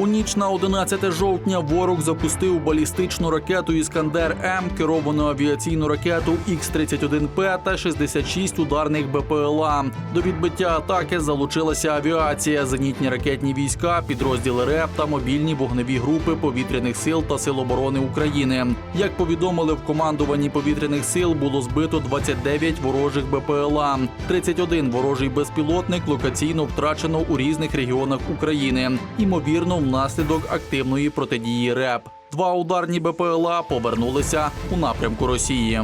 У ніч на 11 жовтня ворог запустив балістичну ракету Іскандер М, керовану авіаційну ракету Х-31П та 66 ударних БПЛА. До відбиття атаки залучилася авіація, зенітні ракетні війська, підрозділи РЕП та мобільні вогневі групи повітряних сил та сил оборони України. Як повідомили в командуванні повітряних сил, було збито 29 ворожих БПЛА, 31 ворожий безпілотник локаційно втрачено у різних регіонах України, ймовірно, внаслідок активної протидії РЕП. Два ударні БПЛА повернулися у напрямку Росії.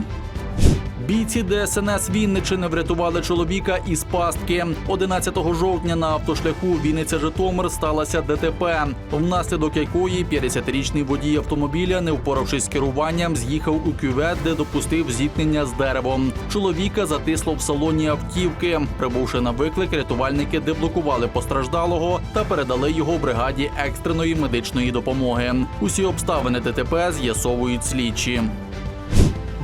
Бійці ДСНС Вінничини врятували чоловіка із пастки. 11 жовтня на автошляху Вінниця Житомир сталося ДТП, внаслідок якої 50-річний водій автомобіля, не впоравшись з керуванням, з'їхав у кювет, де допустив зіткнення з деревом. Чоловіка затисло в салоні автівки. Прибувши на виклик, рятувальники деблокували постраждалого та передали його бригаді екстреної медичної допомоги. Усі обставини ДТП з'ясовують слідчі.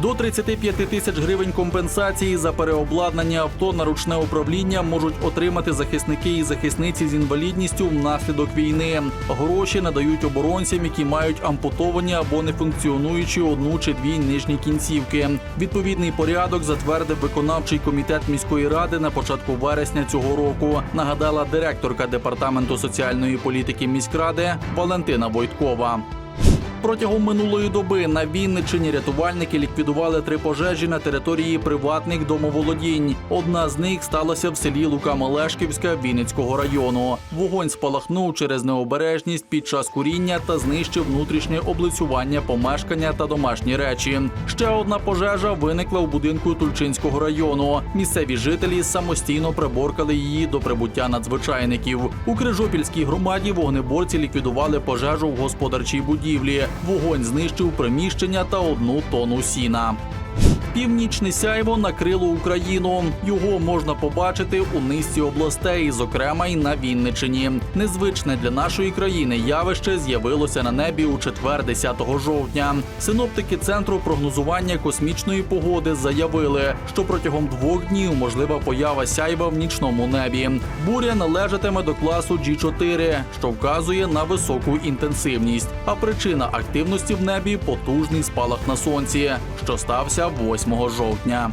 До 35 тисяч гривень компенсації за переобладнання авто на ручне управління можуть отримати захисники і захисниці з інвалідністю внаслідок війни. Гроші надають оборонцям, які мають ампутовані або не функціонуючі одну чи дві нижні кінцівки. Відповідний порядок затвердив виконавчий комітет міської ради на початку вересня цього року. Нагадала директорка департаменту соціальної політики міськради Валентина Войткова. Протягом минулої доби на Вінниччині рятувальники ліквідували три пожежі на території приватних домоволодінь. Одна з них сталася в селі Лука-Мелешківська Вінницького району. Вогонь спалахнув через необережність під час куріння та знищив внутрішнє облицювання помешкання та домашні речі. Ще одна пожежа виникла в будинку Тульчинського району. Місцеві жителі самостійно приборкали її до прибуття надзвичайників. У Крижопільській громаді вогнеборці ліквідували пожежу в господарчій будівлі. Вогонь знищив приміщення та одну тонну сіна. Північне сяйво накрило Україну. Його можна побачити у низці областей, зокрема й на Вінничині. Незвичне для нашої країни явище з'явилося на небі у четвер, 10 жовтня. Синоптики центру прогнозування космічної погоди заявили, що протягом двох днів можлива поява сяйва в нічному небі. Буря належатиме до класу G4, що вказує на високу інтенсивність. А причина активності в небі потужний спалах на сонці, що стався 8 жовтня.